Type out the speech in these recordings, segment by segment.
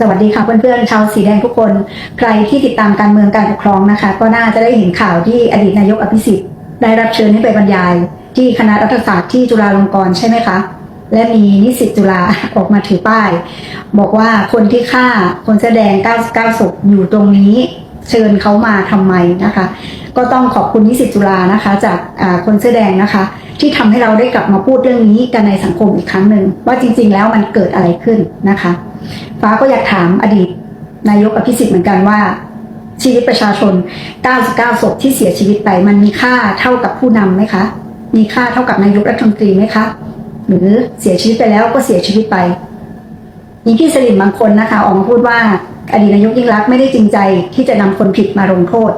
สวัสดีค่ะเพื่อนๆชาวสีแดงทุกคน ใครที่ติดตามการเมืองการปกครองนะคะ ก็น่าจะได้เห็นข่าวที่อดีตนายกอภิสิทธิ์ ได้รับเชิญให้ไปบรรยาย ที่คณะรัฐศาสตร์ที่จุฬาลงกรณ์ใช่ไหมคะ และมีนิสิตจุฬาออกมาถือป้าย บอกว่าคนที่ฆ่าคนแสอแดง 99ศพอยู่ตรงนี้ เชิญเขามาทำไมนะคะ ก็ต้องขอบคุณนิสิตจุฬานะคะ จากาคนเสื้อแดงนะคะ ที่ทำให้เราได้กลับมาพูดเรื่องนี้กันในสังคมอีกครั้งหนึ่งว่าจริง ๆ แล้วมันเกิดอะไรขึ้นนะคะ ฟ้าก็อยากถามอดีต นายกอภิสิทธิ์เหมือนกันว่า ชีวิตประชาชน 99 ศพที่เสียชีวิตไป มันมีค่าเท่ากับผู้นำไหมคะ มีค่าเท่ากับนายกรัฐมนตรีไหมคะ หรือเสียชีวิตไปแล้วก็เสียชีวิตไปมีพี่สลิมบางคนนะคะออกมาพูดว่าอดีตนายกยิ่งรักไม่ได้จริงใจที่จะนำคนผิดมาลงโทษ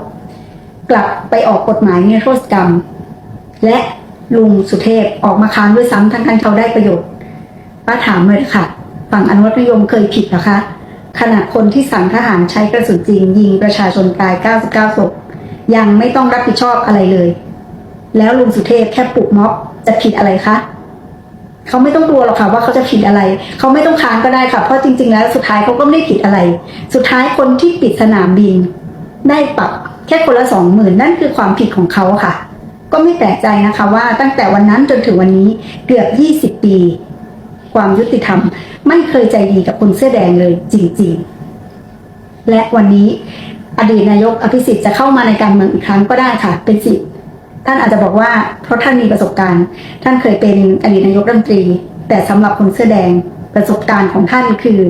กลับไปออกกฎหมายนิรโทษกรรม และลุงสุเทพออกมาค้านด้วยซ้ำทั้งทั้งเขาได้ประโยชน์ป้าถามเลยค่ะ ฝั่งอนุรักษนิยมเคยผิดเหรอคะขณะคนที่สั่งทหารใช้กระสุนจริง ยิงประชาชนตาย 99 ศพ ยังไม่ต้องรับผิดชอบอะไรเลย แล้วลุงสุเทพแค่ปลุกม็อบจะผิดอะไรคะเขาไม่ต้องกลัวหรอกค่ะว่าเขาจะผิดอะไร เขาไม่ต้องค้านก็ได้ค่ะ เพราะจริง ๆ แล้วสุดท้ายเขาก็ไม่ได้ผิดอะไร สุดท้ายคนที่ปิดสนามบิน ได้ปรับแค่คนละสองหมื่นนั่นคือความผิดของเขาค่ะ ก็ไม่แปลกใจนะคะว่าตั้งแต่วันนั้นจนถึงวันนี้เกือบ 20 ปี ความยุติธรรม ไม่เคยใจดีกับคนเสื้อแดงเลยจริง ๆ และวันนี้อดีตนายกอภิสิทธิ์จะเข้ามาในการเมืองอีกครั้งก็ได้ค่ะ เป็นสิทธิ์ท่านอาจจะบอกว่าเพราะท่านมีประสบการณ์ ท่านเคยเป็นอดีตนายกรัฐมนตรี แต่สำหรับคนเสื้อแดงประสบการณ์ของท่านคือ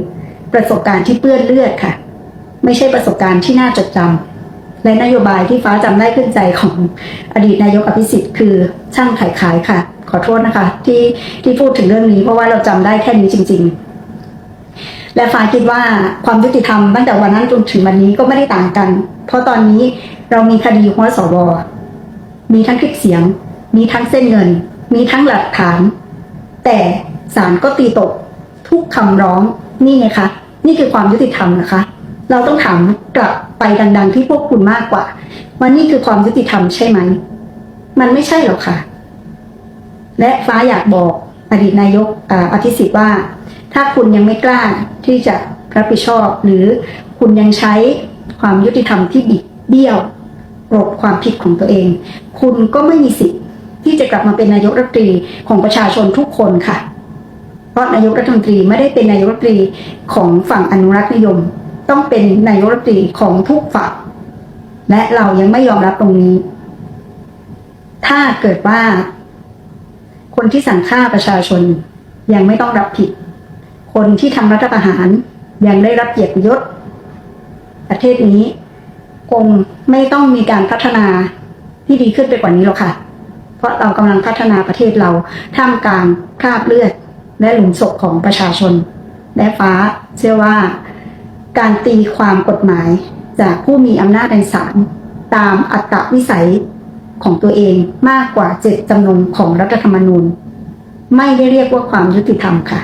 ประสบการณ์ที่เปื้อนเลือดค่ะ ไม่ใช่ประสบการณ์ที่น่าจดจำและนโยบายที่ฟ้าจำได้ขึ้นใจของอดีตนายกอภิสิทธิ์คือช่างขายขายค่ะ ขอโทษนะคะ ที่ที่พูดถึงเรื่องนี้ เพราะว่าเราจำได้แค่นี้จริง ๆ และฟ้าคิดว่าความยุติธรรมตั้งแต่วันนั้นจนถึงวันนี้ก็ไม่ได้ต่างกัน เพราะตอนนี้เรามีคดีหัวสวมีทั้งคลิปเสียง มีทั้งเส้นเงิน มีทั้งหลักฐาน แต่ศาลก็ตีตกทุกคำร้องนี่ไงคะ นี่คือความยุติธรรมนะคะ เราต้องถามกลับไปดัง ๆ ที่พวกคุณมากกว่าว่านี่คือความยุติธรรมใช่ไหม มันไม่ใช่หรอกค่ะ และฟ้าอยากบอกอดีตนายกออภิสิทธิ์ว่า ถ้าคุณยังไม่กล้าที่จะรับผิดชอบ หรือคุณยังใช้ความยุติธรรมที่บิดเบี้ยวกลบความผิดของตัวเอง คุณก็ไม่มีสิทธิ์ที่จะกลับมาเป็นนายกรัฐมนตรีของประชาชนทุกคนค่ะ เพราะนายกรัฐมนตรีไม่ได้เป็นนายกรัฐมนตรีของฝั่งอนุรักษ์นิยม ต้องเป็นนายกรัฐมนตรีของทุกฝั่งและเรายังไม่ยอมรับตรงนี้ ถ้าเกิดว่า คนที่สั่งฆ่าประชาชนยังไม่ต้องรับผิด คนที่ทำรัฐประหารยังได้รับเกียรติยศ ประเทศนี้คงไม่ต้องมีการพัฒนาที่ดีขึ้นไปกว่านี้หรอกค่ะ เพราะเรากำลังพัฒนาประเทศเราท่ามกลางคราบเลือด และหลุมศพของประชาชน และฟ้าเชื่อว่า การตีความกฎหมายจากผู้มีอำนาจในศาลตามอัตวิสัย ของตัวเองมากกว่าเจตจำนงของรัฐธรรมนูญ ไม่ได้เรียกว่าความยุติธรรมค่ะ